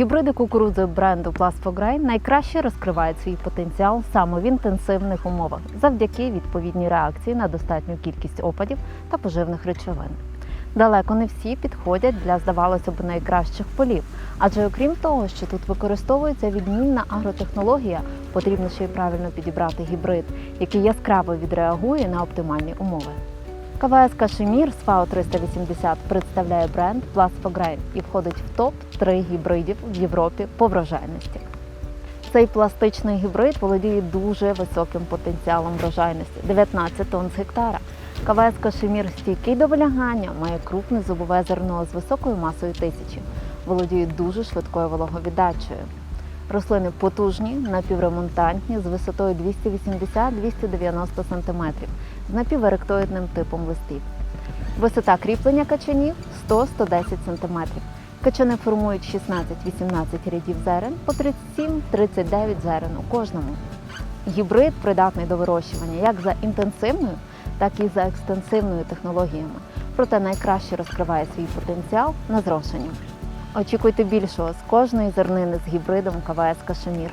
Гібриди кукурудзи бренду Plasfogray найкраще розкривають свій потенціал саме в інтенсивних умовах завдяки відповідній реакції на достатню кількість опадів та поживних речовин. Далеко не всі підходять для, здавалося б, найкращих полів, адже окрім того, що тут використовується відмінна агротехнологія, потрібно ще й правильно підібрати гібрид, який яскраво відреагує на оптимальні умови. КВС Кашемір ФАО 380 представляє бренд Plasfogray і входить в топ 3 гібридів в Європі по врожайності. Цей пластичний гібрид володіє дуже високим потенціалом врожайності 19 тонн з гектара. КВС Кашемір стійкий до вилягання, має крупне зубове зерно з високою масою тисячі, володіє дуже швидкою вологовіддачею. Рослини потужні, напівремонтантні з висотою 280-290 см з напіверектоїдним типом листів. Висота кріплення качанів 100-110 см. Качани формують 16-18 рядів зерен по 37-39 зерен у кожному. Гібрид придатний до вирощування як за інтенсивною, так і за екстенсивною технологіями, проте найкраще розкриває свій потенціал на зрошенні. Очікуйте більшого з кожної зернини з гібридом КВС Кашемір.